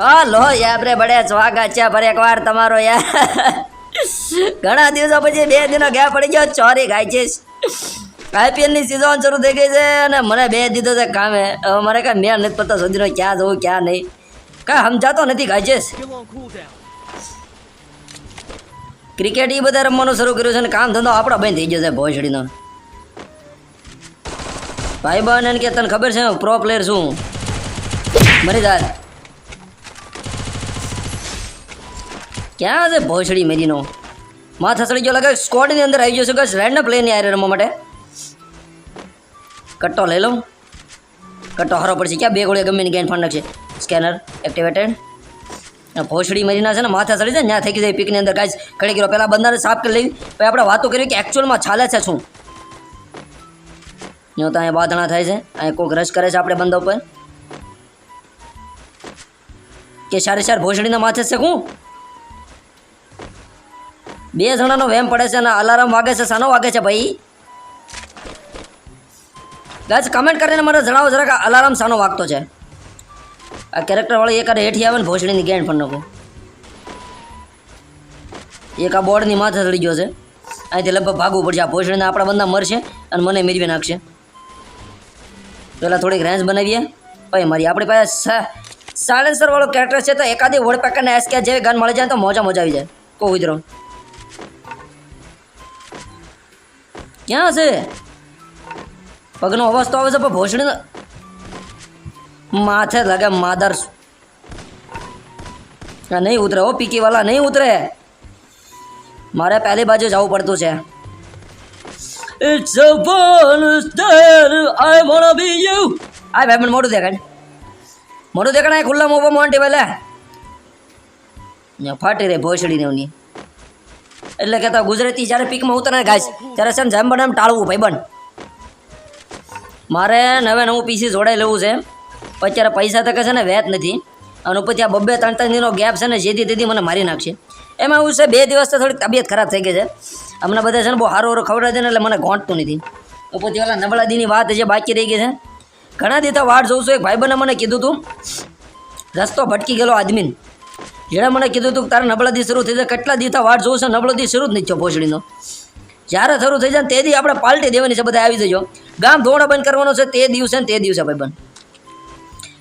Hello યાબરે બડે સ્વાગત છે. ફરી એકવાર તમારો યાર. ઘણા દિવસો પછી બે દિનો ગયા પડી ગયો. ચોરી ખાઈ છે આઈપીએલની સિઝન શરૂ થઈ ગઈ છે અને મને બે દીધો છે કામે. હવે મારે કાંઈ મેં નથી પડતા. સુધીનો ક્યાં જવું, ક્યાં નહીં. કાંઈ સમજાતો નથી ખાઈ છે ક્રિકેટ એ બધા રમવાનું શરૂ કર્યું છે અને કામ ધંધો આપણો બંધ થઈ ગયો છે ભોસડીનો. ભાઈ બહેન કે તને ખબર છે? પ્રો પ્લેયર શું મરી જાય. ક્યાં છે ભોસડી મેરીનો? માથા સડી ગયો લાગે સ્કોડની અંદર આવી ગયો કે રેન્ડ રેન્ડમ પ્લેન યાર રમવા માટે. કટ્ટો લઈ લઉં. કટ્ટો હારો પડશે. ક્યાં બે ગોળીઓ ગમે ગેન ફંડ છે સ્કેનર એક્ટિવેટેડ ભોસડી મરીના છે ને, માથા સડી જાય ત્યાં થઈ જાય પીકની અંદર કાંઈ ખડી ગયો પહેલાં બંદાને સાફ કરી લેવી પછી આપણે વાતો કરી કે એકચ્યુઅલમાં ચાલે છે શું? જો તો અહીંયા બાંધણા થાય છે. અહીંયા કોઈક રસ કરે છે આપણે બંધો ઉપર. કે સારી સાર ભોસડીના માથે છે શું? બે જણાનો વેમ પડે છે અને અલાર્મ વાગે છે સાનો વાગે છે ભાઈ? ગાઈસ કમેન્ટ કરીને મને જણાવો જરાક અલાર્મ સાનો વાગતો છે. આ કેરેક્ટરવાળી એક હેઠી આવે ને ભોસડીની ગેંડ પણ નકો એક આ બોર્ડની માથે ચડી ગયો છે. અહીંથી લગભગ ભાગવું પડશે. આ ભોસડીને આપણા બંદા મરશે અને મને મેળવી નાખશે. પહેલાં થોડીક રેન્જ બનાવીએ. પછી મારી આપણી પાસે સાયલેન્સરવાળો કેરેક્ટર છે તો એકાદી વોડ પેકરને એસકે જેવી ગન મળી જાય તો મોજા મજા આવી જાય. કહું ક્યાં હશે? પગનો અવાજ તો આવે છે, પણ ભોસડી માથે લાગે માદર. નહીં ઉતરે ઓ પીકી વાલા નહીં ઉતરે. મારે પહેલી બાજુ જવું પડતું છે. It's a bonus that I wanna be you. આ ભાઈ, મને મોઢું દેખાડ મોઢું દેખાડ આ ખુલ્લા મોપા મોન્ટી પેલા ફાટી રે ભોસડી ને એટલે કહેતા ગુજરાતી જ્યારે પીકમાં ઉતરે ગાય ત્યારે છે ને જેમ બને એમ ટાળવું બન મારે નવે નવું પીસી જોડાઈ લેવું છે. અત્યારે પૈસા તો કે છે ને વેત નથી. અને ઉપરથી આ બબ્બે ત્રણ ત્રણ દિનનો ગેપ છે ને, જેથી તેથી મને મારી નાખશે. એમાં એવું છે, બે દિવસ તો થોડીક તબિયત ખરાબ થઈ ગઈ છે. હમણાં બધા છે ને બહુ સારું સારું ખવડાવી છે ને એટલે મને ગોંટતું નથી. ઉપરથી ઓલા નબળાદીની વાત જે બાકી રહી ગઈ છે. ઘણા દિવસ વાટ જોઉં છું, એક ભાઈબંધે મને કીધું હતું રસ્તો ભટકી ગયેલો આદમીન. જેણે મને કીધું હતું કે તારે નબળાથી શરૂ થઈ જાય. કેટલા દિવસ વાટ જોઉં છે? નબળો શરૂ જ નથી થયો ભોસડીનો. જ્યારે શરૂ થઈ જાય તે દી આપણે પાલટી દેવાની છે, બધા આવી જજો. ગામ ધોણ બંધ કરવાનો છે, તે દિવસે ને તે દિવસે ભાઈ બંધ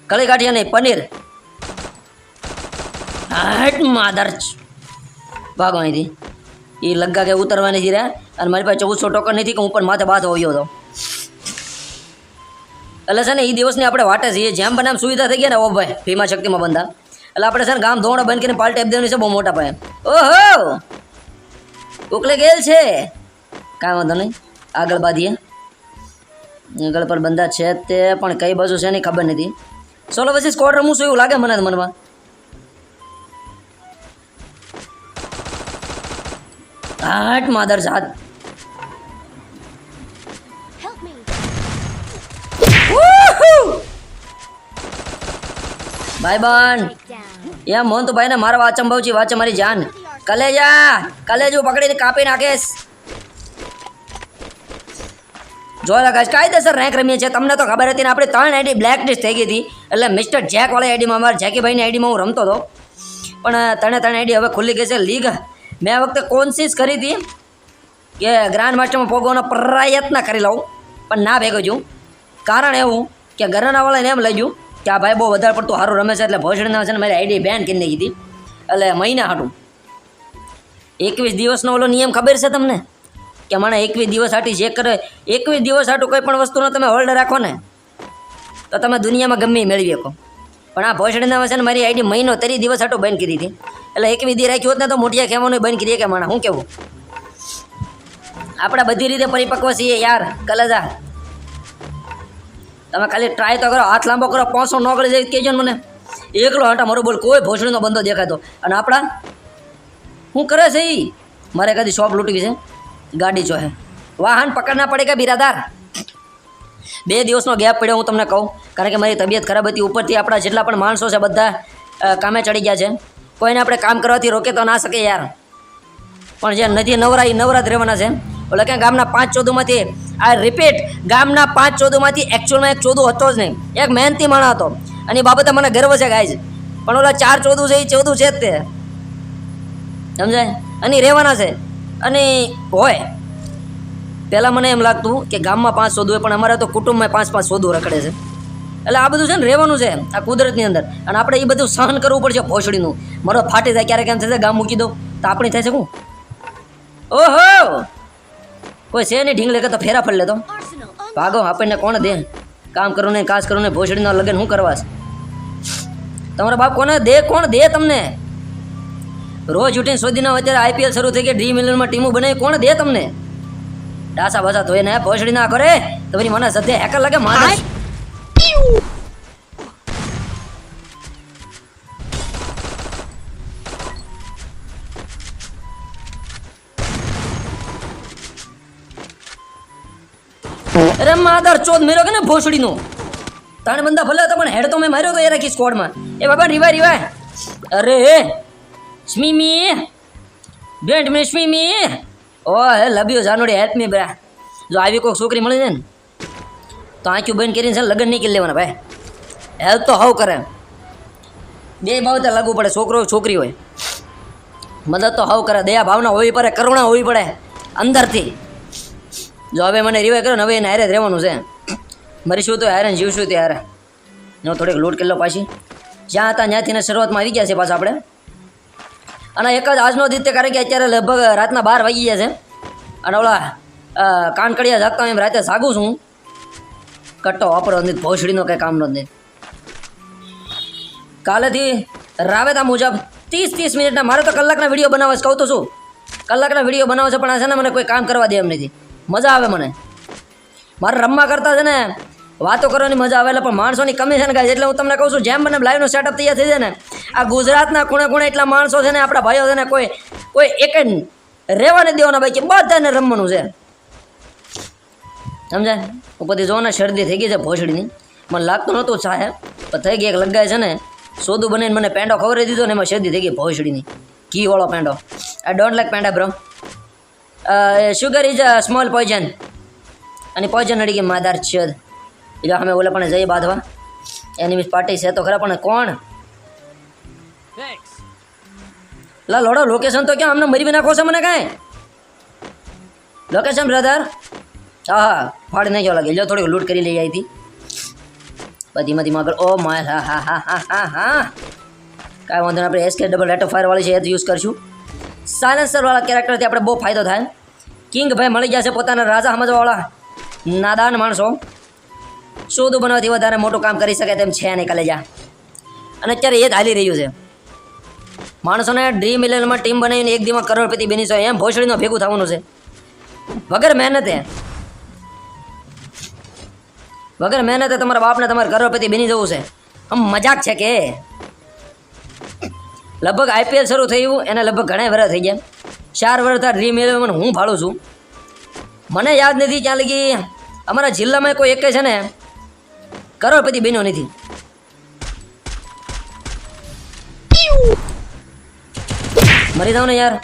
કળી કાઢીએ નહીં, પનીર. હાટ માદર ભાગો અહીંથી. એ લગ્ગા કે ઉતરવાની છે અને મારી પાસે ચૌદસો ટોકન નથી કે હું પણ માથે બાથ આવ્યો હતો એટલે છે ને એ દિવસની આપણે વાટે છીએ. જેમ બને એમ સુવિધા થઈ ગયા ને, ઓ ભાઈ ભીમા શક્તિમાં બંધા. એટલે આપણે છે ને ગામ ધોવડા બંધ કરીને પાલટી આપી દેવાની છે બહુ મોટા પાયે. ઓહો! ઉકલે ગયેલ છે. કાંઈ વાંધો નહીં. આગળ બાંધીએ. આગળ પર બંધા છે તે પણ કઈ બાજુ છે નહીં ખબર નથી. ચલો પછી સ્કોડ રમું છું એવું લાગે મને મનમાં. હાટ માદર જાત Help me! એમ મોહન તો ભાઈને મારા વાચમ છે વાચે મારી જાન. કલેજા, કલેજું પકડીને કાપી નાખીશ. જો લગાશ કાયદેસર રેન્ક રમીએ છીએ. તમને તો ખબર હતી ને, આપણે ત્રણ આઈડી બ્લેક લિસ્ટ થઈ ગઈ હતી. એટલે મિસ્ટર જેક વાળી આઈડીમાં અમારા જેકીભાઈની આઈડીમાં હું રમતો હતો. પણ ત્રણે ત્રણ આઈડી હવે ખુલ્લી ગઈ છે લીગ મેં આ વખતે કોન્સિસ કરી હતી કે ગ્રાન્ડ માસ્ટરમાં ભોગવવાનો પ્રયત્ન કરી લઉં, પણ ના ભેગો છું. કારણ એવું કે ઘરનાવાળાને એમ લઈ ગયું કે આ ભાઈ બહુ વધારે પડતું સારું રમે છે એટલે ભોસડીના છે ને મારી આઈડી બેન કરી નાખી હતી. એટલે મહિના હાટું. એકવીસ દિવસનો ઓલો નિયમ ખબર છે તમને? કે મને એકવીસ દિવસ હાટી ચેક કરે. એકવીસ દિવસ હાટું કોઈ પણ વસ્તુનો તમે હોલ્ડ રાખો ને, તો તમે દુનિયામાં ગમે મેળવી શકો. પણ આ ભોસડીના છે ને મારી આઈડી મહિનો તરી દિવસ હાટું બંધ કરી હતી. એટલે એકવીસ દી રાખ્યું હોત ને તો મોટિયા ખેવાનું બંધ કરીએ કે મને શું કેવું? આપણે બધી રીતે પરિપક્વ છીએ યાર, કલેજા. તમે ખાલી ટ્રાય તો કરો, હાથ લાંબો કરો, પાંચસો ન કરી જાય, કહેજો ને મને. એકલો હટા મારો બોલ, કોઈ ભોસડીનો બંધો દેખાતો અને આપણા હું કરે છે એ મારે કદી શોપ લૂંટવી છે? ગાડી જો હે. વાહન પકડના પડે કે બિરાદાર? બે દિવસનો ગેપ પડ્યો હું તમને કહું, કારણ કે મારી તબિયત ખરાબ હતી, ઉપરથી આપણા જેટલા પણ માણસો છે બધા કામે ચડી ગયા છે. કોઈને આપણે કામ કરવાથી રોકે તો ના શકે યાર. પણ જે નથી નવરા એ નવરા રહેવાના છે ઓલા ક્યાં ગામના પાંચ ચોદોમાંથી આ રિપીટ ગામના પાંચ ચોદોમાંથી એકચ્યુઅલમાં એક ચોદો હતો જ નહીં. એક મહેનતી માણસ હતો. અને એ બાબતે મને ગર્વ છે ગાય પણ ઓલા ચાર ચૌદું છે, એ ચૌદું છે જ તે. સમજાય? અને રહેવાના છે. અને હોય. પહેલાં મને એમ લાગતું કે ગામમાં પાંચ સોદું હોય, પણ અમારે તો કુટુંબમાં પાંચ પાંચ સોદું રખડે છે. એટલે આ બધું છે ને રહેવાનું છે, આ કુદરતની અંદર. અને આપણે એ બધું સહન કરવું પડશે ભોસડીનું. મારો ફાટી જાય ક્યારેક એમ થશે ગામ મૂકી દઉં? તો આપણી થાય છે શું? ઓહો! કોઈ છે નહીં ઢીંગલે કે તો ફેરા ફળ લેતો ભાગો, આપણને કોણ દે? કામ કરો ને કાસ કરો ને ભોસડીના લગ્ન શું કરવા છે? તમારા બાપ કોને દે, કોણ દે તમને? રોજ ઉઠીને શોધીને અત્યારે આઈપીએલ શરૂ થઈ ગઈ ડ્રીમ ઇલેવનમાં ટીમો બનાવી, કોણ દે તમને? ડાસા બાસા ધોઈને ભોસડી ના કરે, તો પછી મને સદ્ય હેકર લાગે, માણસ. અરે માદર ચોદ મેરો કે ને ભોસડીનો? ત્રણ બંદા ભલે હતા, પણ હેડ તો મેં માર્યો તો એ રાખી સ્કોડમાં એ બાબા રીવા રીવા અરે, સ્મીમી. ડોન્ટ મેં સ્મીમી. ઓ હે લવ યુ જાનોડી હેલ્પ મી બ્રા. જો આવી કોઈક છોકરી મળી જાય ને, તો આંખ્યું બંધ કરીને છે લગ્ન નહીં કરી લેવાના, ભાઈ. હેલ્પ તો હાવ કરે. બે બાબતે લાગુ પડે, છોકરો, છોકરી હોય. મદદ તો હાવ કરે. દયા ભાવના હોવી પડે, કરુણા હોવી પડે, અંદરથી. જો હવે મને રિવાય કરો ને હવે એને હારે જ રહેવાનું છે. મરીશું તો હારે જીવશું તે હારે. નો થોડીક લૂંટ કેટલો પાછી. જ્યાં હતા ત્યાંથી શરૂઆતમાં આવી ગયા છે પાછા આપણે. અને એક જ આજનો દિત્ય કારણ કે અત્યારે લગભગ રાતના બાર વાગી ગયા છે. અને ઓલા કાનકડિયા જાગતા એમ રાતે જાગું છું કટ્ટો વાપરો નથી, ભોસડીનો કંઈ કામ નથી. કાલેથી રાવેતા મુજબ ત્રીસ ત્રીસ મિનિટના, મારે તો કલાકના વીડિયો બનાવવા છે કહું તો શું? કલાકના વીડિયો બનાવવા છે પણ આ છે ને મને કોઈ કામ કરવા દે એમ નથી. મજા આવે મને. મારે રમવા કરતા છે ને, વાતો કરવાની મજા આવે એટલે પણ માણસોની કમી છે. ને guys. એટલે હું તમને કહું છું, જેમ મને લાઈવનો સેટઅપ તૈયાર થઈ જાય ને, આ ગુજરાતના ખૂણે ખૂણે એટલા માણસો છે ને, આપણા ભાઈઓ છે ને, કોઈ કોઈ એક જ રહેવા નથી દેવાના ભાઈ કે બધાને રમવાનું છે. સમજાય? ઉપરથી જો ને, શરદી થઈ ગઈ છે ભોસડીની મને લાગતું નહોતું સાહેબ, પણ થઈ ગઈ એક લગાય છે ને, સોદું બનીને મને પેંડો ખબર દીધો ને, એમાં શરદી થઈ ગઈ ભોસડીની કી વાળો પેંડો. I don't like penda bro sugar is a small poison અને પોઈઝન અડી ગઈ માદાર છેદ. એટલે અમે ઓલા પણ જઈએ બાંધવા. એની પાર્ટી છે તો ખરા પણ કોણ? લા લોડો લોકેશન તો ક્યાં? અમને મરી બી નાખો છો મને કાંઈ? લોકેશન બ્રધર હા હા ફાડી નહીં લાગે. લો થોડીક લૂંટ કરી લઈ આવી હતી બધી માંથી આગળ ઓ માય હા હા હા હા હા હા. કાંઈ વાંધો નહીં આપણે એસકે ડબલ રેટ ફાયર વાળી છે એ જ યુઝ કરશું. સાયલેન્સર વાળા કેરેક્ટરથી આપણે બહુ ફાયદો થાય. કિંગ ભાઈ મળી જશે પોતાના રાજા સમજવાવાળા. નાદાન માણસો. સોદું બનાવથી વધારે મોટું કામ કરી શકે તેમ છે નહીં કલેજા. અને અત્યારે એ જ હાલી રહ્યું છે. માણસોને ડ્રીમ ઇલેવનમાં ટીમ બનાવીને એક દીમાં કરોડપતિ બની છે એમ ભોસડીનો ભેગું થવાનું છે. વગર મહેનતે. વગર મહેનતે તમારા બાપને તમારે કરોડપતિ બની જવું છે. આમ મજાક છે કે? લગભગ આઈપીએલ શરૂ થયું, એને લગભગ ઘણા વર્ષ થઈ ગયા. ચાર વર્ષ થાય ડ્રીમ ઇલેવન હું ફાળું છું? મને યાદ નથી ક્યાં લગી. અમારા જિલ્લામાં કોઈ એક છે ને? કરોડપતિ બન્યો નથી. મરી જાવ ને યાર.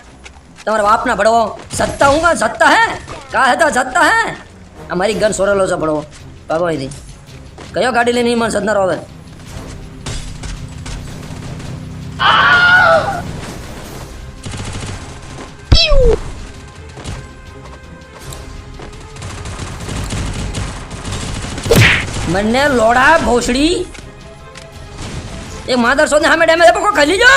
તમારા બાપના ભડવો. સત્તા હું કા સત્તા હે? કા હતા સત્તા હે? આ મારી ગન સોરેલો છે ભડવો. ભગવાનથી કયો ગાડી લઈને મને સદનારો આવે? મને લોડા ભોસડી. એ માદર સોને સામે ડેમેજ આપો ખાલી જો.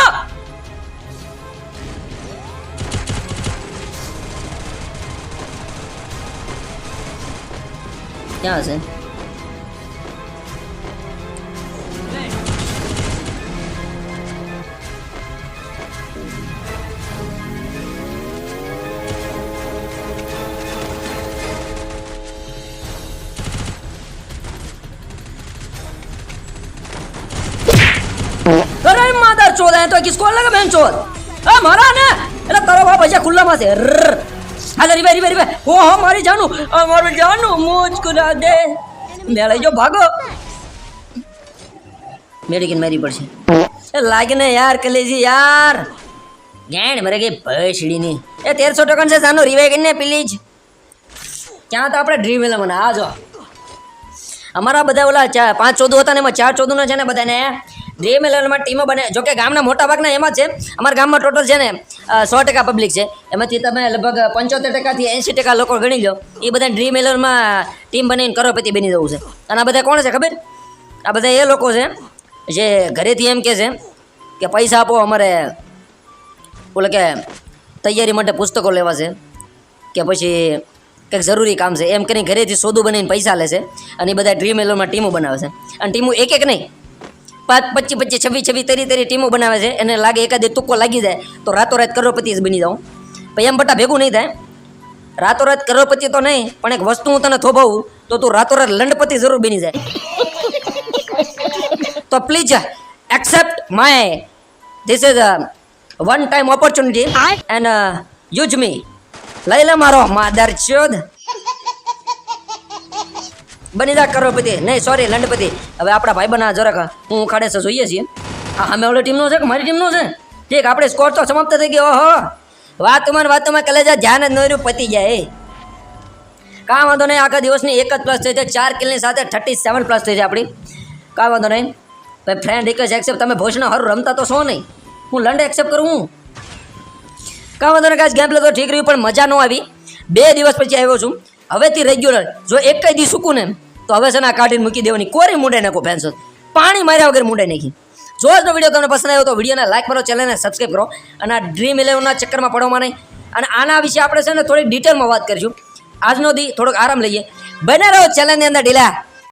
ક્યાં છે रहे तो किसको अलग बहन चोर? मारा ने! अरे बाप भैया खुल्ला मासे अरे, रिवे रिवे रिवे। ओ हो, मारी जानू। मार जानू मुझ को ना दे। मेरे जो भागो। मेरे किन मेरी पड़ से लाग ने यार, कलेजी यार। गैंड मरे के पछड़ी नी। ए तेरे छोटे कन से जानू रिवे किन्ने प्लीज़ क्या तो अपना ड्रीम है मना, आ जाओ। हमारा बदा ओला पाँच चौदह होता ने चार चौदह ना जाने बदा ने ડ્રીમ ઇલેવનમાં ટીમો બને જો કે ગામના મોટા ભાગના એમાં છે. અમારા ગામમાં ટોટલ છે ને સો ટકા પબ્લિક છે. એમાંથી તમે લગભગ પંચોતેર ટકાથી એંસી ટકા લોકો ગણી લો. એ બધા ડ્રીમ ઇલેવનમાં ટીમ બનીને કરોડપતિ બની જવું છે. અને આ બધા કોણ છે ખબર? આ બધા એ લોકો છે, જે ઘરેથી એમ કહે છે કે પૈસા આપો અમારે, ઓલે કે તૈયારી માટે પુસ્તકો લેવા છે, કે પછી કંઈક જરૂરી કામ છે. એમ કરીને ઘરેથી સોદું બનાવીને પૈસા લે છે. અને એ બધા ડ્રીમ ઇલેવનમાં ટીમો બનાવે છે. અને ટીમો એક એક નહીં પાંચ પચીસ પચીસ છવ્વીસ છવ્વીસ તરી તરી ટીમો બનાવે છે. એને લાગે એકાદે તુક્કો લાગી જાય તો રાતોરાત કરોડપતિ જ બની જાઉં. પછી એમ બટા ભેગું નહીં થાય. રાતોરાત કરોડપતિ તો નહીં પણ એક વસ્તુ હું તને થોભાવું તો તું રાતોરાત લંડપતિ જરૂર બની જાય. તો please accept my this is one time opportunity and use me લઈ લે મારો માદર ચોદ બની જા કરોડપતિ. નહીં સોરી લંડપતિ. હવે આપણા ભાઈ બના જરાક હું ખાડે છે, જોઈએ છીએ. આ અમે ઓલી ટીમનો છે કે મારી ટીમનો છે? ઠીક, આપણે સ્કોર તો સમાપ્ત થઈ ગયો, ઓહો. વાતમાં વાતમાં કલેજા ધ્યાન જ નોર્યું, પતી જાય. કાં વાંધો નહીં, આખા દિવસની એક જ પ્લસ થઈ છે, ચાર કિલની સાથે થર્ટી સેવન પ્લસ થઈ છે આપણી. કાં વાંધો નહીં. ભાઈ ફ્રેન્ડ રિક્વેસ્ટ એક્સેપ્ટ તમે ભોજના હર રમતા તો શો નહીં. હું લંડ એક્સેપ્ટ કરું, હું? કાં વાંધો નહીં કાંઈ ગેમ પ્લે તો ઠીક રહ્યું, પણ મજા ન આવી. બે દિવસ પછી આવ્યો છું. હવેથી રેગ્યુલર જો એક કઈ દી સૂકું ને તો હવે છે ને કાઢીને મૂકી દેવાની. કોરી મૂંડે નાખો ફેન્સો પાણી માર્યા વગર મૂંડે નાખી. જો આજનો વીડિયો તમને પસંદ આવ્યો તો વિડીયોને લાઈક કરો ચેનલને સબસ્ક્રાઈબ કરો. અને આ ડ્રીમ ઇલેવનના ચક્કરમાં પડવામાં નહીં અને આના વિશે આપણે છે ને થોડી ડિટેલમાં વાત કરીશું. આજનો દી થોડોક આરામ લઈએ. બને રહો ચેનલની અંદર ઢીલા.